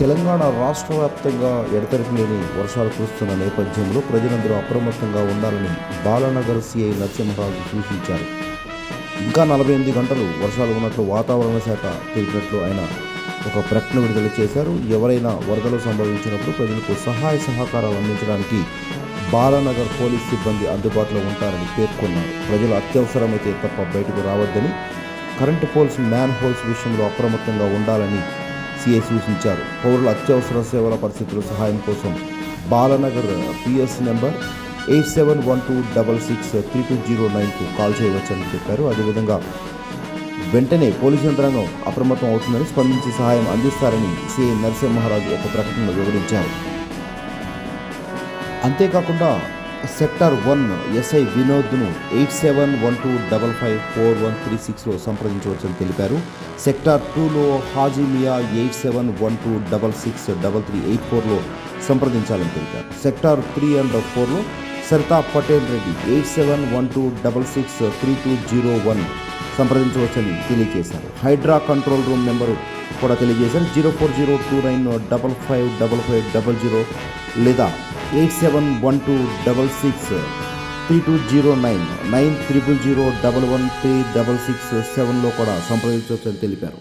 తెలంగాణ రాష్ట్ర వ్యాప్తంగా ఎడతెరిపి లేని వర్షాలు కురుస్తున్న నేపథ్యంలో ప్రజలందరూ అప్రమత్తంగా ఉండాలని బాలనగర్ సిఐ నరసింహరాజు సూచించారు. ఇంకా నలభై ఎనిమిది గంటలు వర్షాలు ఉన్నట్లు వాతావరణ శాఖ తెలిపినట్లు ఆయన ఒక ప్రకటన విడుదల చేశారు. ఎవరైనా వరదలు సంభవించినప్పుడు ప్రజలకు సహాయ సహకారాలు అందించడానికి బాలనగర్ పోలీస్ సిబ్బంది అందుబాటులో ఉంటారని పేర్కొన్నారు. ప్రజలు అత్యవసరమైతే తప్ప బయటకు రావద్దని కరెంటు పోల్స్ మ్యాన్ హోల్స్ విషయంలో అప్రమత్తంగా ఉండాలని సిఐ సూచించారు. పౌరుల అత్యవసర సేవల పరిస్థితుల సహాయం కోసం Balanagar PS number eight seven one two double six three two zero నైన్కు call చేయవచ్చని చెప్పారు. అదేవిధంగా వెంటనే పోలీసు యంత్రాంగం అప్రమత్తం అవుతుందని స్పందించి సహాయం అందిస్తారని సిఐ నరసింహరాజు ఒక ప్రకటనలో వివరించారు. అంతేకాకుండా sector one SI వినోద్ను eight seven one two double five four one three సిక్స్లో సంప్రదించవచ్చని తెలిపారు. సెక్టార్ టూలో Hajimiya eight seven one two double six double three eight ఫోర్లో సంప్రదించాలని తెలిపారు. సెక్టార్ త్రీ అండ్ ఫోర్లో Saritha Patel Reddy eight seven one two double six three two zero one సంప్రదించవచ్చని తెలియజేశారు. Hydraa control room number కూడా తెలియజేశారు. Zero four zero two nine double five double five double zero లేదా eight seven one two double six three two zero nine nine triple zero double one three double six సెవెన్లో కూడా సంప్రదించవచ్చని తెలిపారు.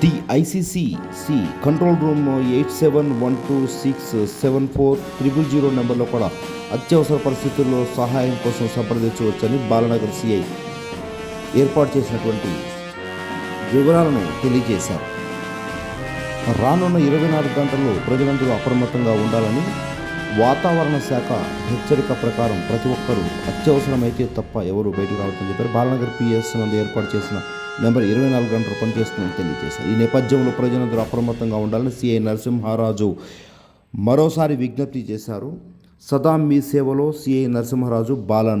The ICCC control room eight seven one two six seven four triple zero నెంబర్లో కూడా అత్యవసర పరిస్థితుల్లో సహాయం కోసం సంప్రదించవచ్చని బాలనగర్ సిఐ ఏర్పాటు చేసినటువంటి వివరాలను తెలియజేశారు. రానున్న ఇరవై నాలుగు గంటల్లో ప్రజలందరూ అప్రమత్తంగా ఉండాలని వాతావరణ శాఖ హెచ్చరిక ప్రకారం ప్రతి ఒక్కరూ అత్యవసరమైతే తప్ప ఎవరు బయటకు రావద్దని చెప్పారు. బాలనగర్ పిఎస్ నందు ఏర్పాటు చేసిన నెంబర్ ఇరవై నాలుగు గంటలు పనిచేస్తుందని తెలియజేశారు. ఈ నేపథ్యంలో ప్రజలందరూ అప్రమత్తంగా ఉండాలని సిఐ నరసింహారాజు మరోసారి విజ్ఞప్తి చేశారు. సదా మీ సేవలో సిఐ నరసింహరాజు బాలన్